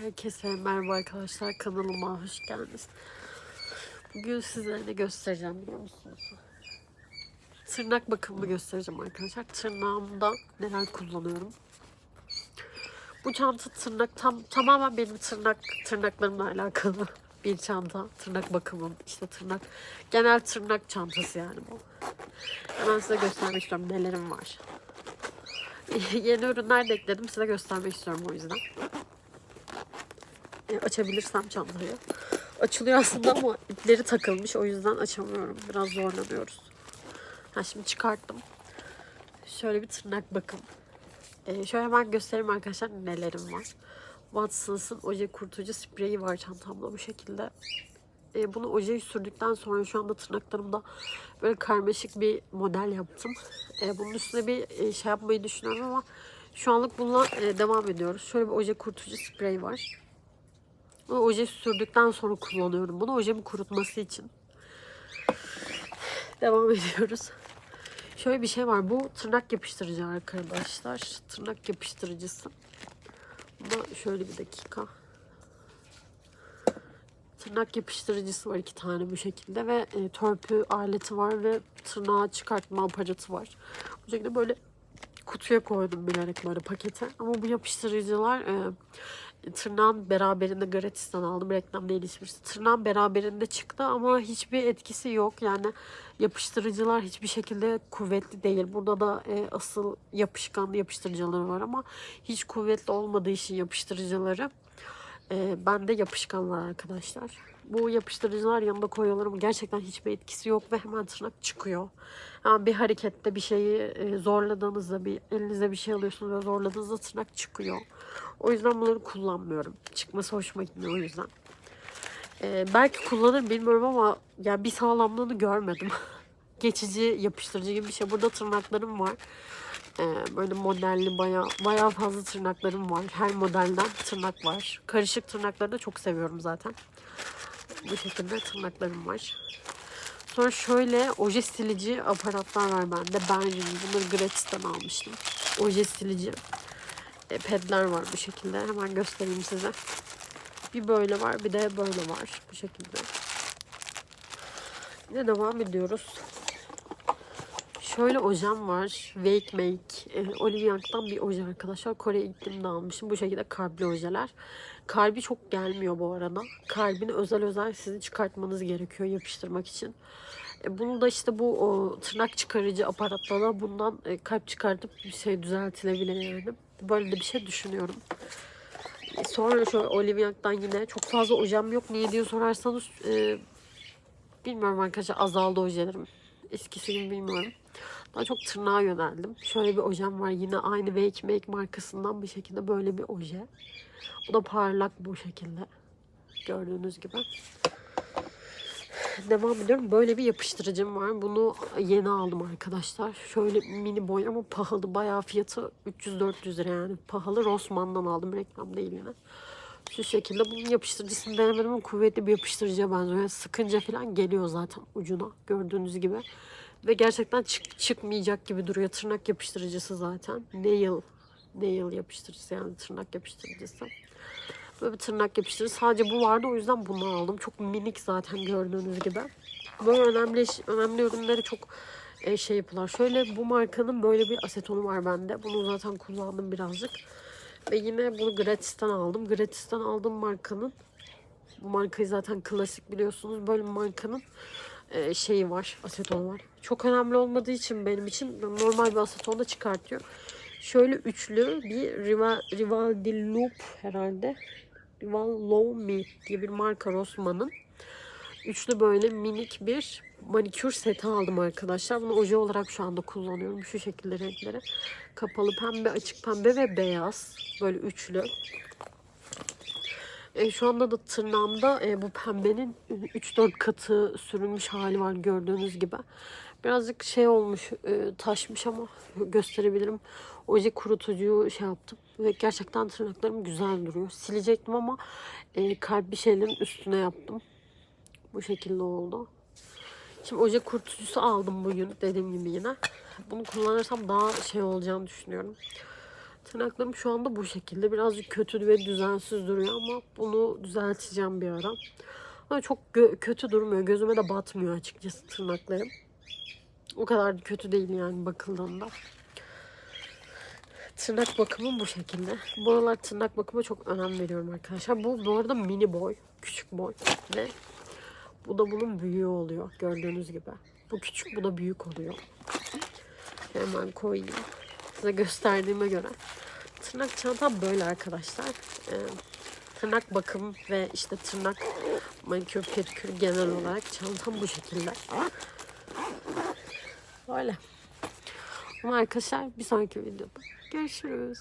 Herkese merhaba arkadaşlar kanalıma hoş geldiniz. Bugün sizlere ne göstereceğim biliyor musunuz? Tırnak bakımını göstereceğim arkadaşlar. Tırnağımda neler kullanıyorum. Bu çanta tırnak tam tamamen benim tırnak tırnaklarımla alakalı bir çanta. Tırnak bakımım işte tırnak genel tırnak çantası yani bu. Hemen size göstermek istiyorum nelerim var. Yeni ürünler de ekledim size göstermek istiyorum o yüzden. E, açabilirsem çantayı. Açılıyor aslında ama ipleri takılmış. O yüzden açamıyorum. Biraz zorlanıyoruz. Ha şimdi çıkarttım. Şöyle bir tırnak bakın. E, şöyle hemen göstereyim arkadaşlar nelerim var. Watsons'ın oje kurtucu spreyi var çantamda bu şekilde. E, bunu ojeyi sürdükten sonra şu anda tırnaklarımda böyle karmaşık bir model yaptım. E, bunun üstüne bir e, şey yapmayı düşünüyorum ama şu anlık bununla e, devam ediyoruz. Şöyle bir oje kurutucu sprey var. Bunu oje sürdükten sonra kullanıyorum bunu. Ojemi kurutması için. Devam ediyoruz. Şöyle bir şey var. Bu tırnak yapıştırıcı arkadaşlar. Tırnak yapıştırıcısı. Buna şöyle bir dakika. Tırnak yapıştırıcısı var iki tane bu şekilde ve e, törpü aleti var ve tırnağı çıkartma aparatı var. Bu şekilde böyle kutuya koydum bilerek böyle pakete. Ama bu yapıştırıcılar e, tırnağın beraberinde gratis'ten aldım. Reklam değil hiçbirisi. Tırnağın beraberinde çıktı ama hiçbir etkisi yok. Yani yapıştırıcılar hiçbir şekilde kuvvetli değil. Burada da e, asıl yapışkan yapıştırıcıları var ama hiç kuvvetli olmadığı için yapıştırıcıları e, bende yapışkan var arkadaşlar. Bu yapıştırıcılar yanında koyuyorlar ama gerçekten hiçbir etkisi yok ve hemen tırnak çıkıyor. Yani bir harekette bir şeyi e, zorladığınızda bir elinize bir şey alıyorsunuz ve zorladığınızda tırnak çıkıyor. O yüzden bunları kullanmıyorum. Çıkması hoşuma gitmiyor o yüzden. E, belki kullanır bilmiyorum ama yani bir sağlamlığını görmedim. Geçici yapıştırıcı gibi bir şey. Burada tırnaklarım var. Ee, böyle modelli baya baya fazla tırnaklarım var. Her modelden tırnak var. Karışık tırnakları da çok seviyorum zaten. Bu şekilde tırnaklarım var. Sonra şöyle oje silici aparatlar var bende. Benjin. Bunları gratis'ten almıştım. Oje silici e, pedler var bu şekilde. Hemen göstereyim size. Bir böyle var bir de böyle var. Bu şekilde. Yine devam ediyoruz. Şöyle ojem var. Wake Make. E, Oliviank'tan bir oje arkadaşlar. Kore'ye gittiğimde almışım. Bu şekilde kalpli ojeler. Kalbi çok gelmiyor bu arada. Kalbini özel özel sizin çıkartmanız gerekiyor yapıştırmak için. E, bunu da işte bu o, tırnak çıkarıcı aparatla da bundan e, kalp çıkartıp bir şey düzeltilebilir yani. Böyle de bir şey düşünüyorum. E, sonra şöyle Oliviank'tan yine çok fazla ojem yok. Niye diye sorarsanız e, bilmiyorum arkadaşlar azaldı ojelerim. Eskisi gibi bilmiyorum. Daha çok tırnağa yöneldim. Şöyle bir ojem var. Yine aynı Wake Make markasından bir şekilde böyle bir oje. Bu da parlak bu şekilde. Gördüğünüz gibi. Devam ediyorum. Böyle bir yapıştırıcım var. Bunu yeni aldım arkadaşlar. Şöyle mini boy ama pahalı. Bayağı fiyatı 300-400 lira yani. Pahalı. Rossmann'dan aldım. Reklam değil yine. Şu şekilde bunun yapıştırıcısını denemedim ama kuvvetli bir yapıştırıcıya benziyor. Yani sıkınca falan geliyor zaten ucuna. Gördüğünüz gibi. Ve gerçekten çık çıkmayacak gibi duruyor. Tırnak yapıştırıcısı zaten. Nail. Nail yapıştırıcısı yani tırnak yapıştırıcısı. Böyle bir tırnak yapıştırıcısı. Sadece bu vardı o yüzden bunu aldım. Çok minik zaten gördüğünüz gibi. Böyle önemli önemli ürünleri çok e, şey yapılar. Şöyle bu markanın böyle bir asetonu var bende. Bunu zaten kullandım birazcık. Ve yine bunu gratis'ten aldım. Gratis'ten aldığım markanın bu markayı zaten klasik biliyorsunuz. Böyle bir markanın e, şeyi var, aseton var. Çok önemli olmadığı için benim için normal bir aseton da çıkartıyor. Şöyle üçlü bir Rival, Rival di Loop herhalde. Rival Low Me diye bir marka Rossmann'ın. Üçlü böyle minik bir manikür seti aldım arkadaşlar. Bunu oje olarak şu anda kullanıyorum. Şu şekilde renkleri. Kapalı pembe, açık pembe ve beyaz. Böyle üçlü. E, şu anda da tırnağımda e, bu pembenin 3-4 katı sürülmüş hali var gördüğünüz gibi. Birazcık şey olmuş, e, taşmış ama gösterebilirim. Oje kurutucuyu şey yaptım ve gerçekten tırnaklarım güzel duruyor. Silecektim ama e, kalp bir şeylerin üstüne yaptım. Bu şekilde oldu. Şimdi oje kurutucusu aldım bugün dediğim gibi yine. Bunu kullanırsam daha şey olacağını düşünüyorum. Tırnaklarım şu anda bu şekilde. Birazcık kötü ve düzensiz duruyor ama bunu düzelteceğim bir ara. Ama çok kötü durmuyor. Gözüme de batmıyor açıkçası tırnaklarım. O kadar da kötü değil yani bakıldığında. Tırnak bakımım bu şekilde. Bu aralar tırnak bakıma çok önem veriyorum arkadaşlar. Bu bu arada mini boy, küçük boy ve bu da bunun büyüğü oluyor gördüğünüz gibi. Bu küçük, bu da büyük oluyor. Hemen koyayım. Size gösterdiğime göre. Tırnak çantam böyle arkadaşlar. Ee, tırnak bakım ve işte tırnak manikür pedikür genel olarak çantam bu şekilde. Böyle. Ama arkadaşlar bir sonraki videoda görüşürüz.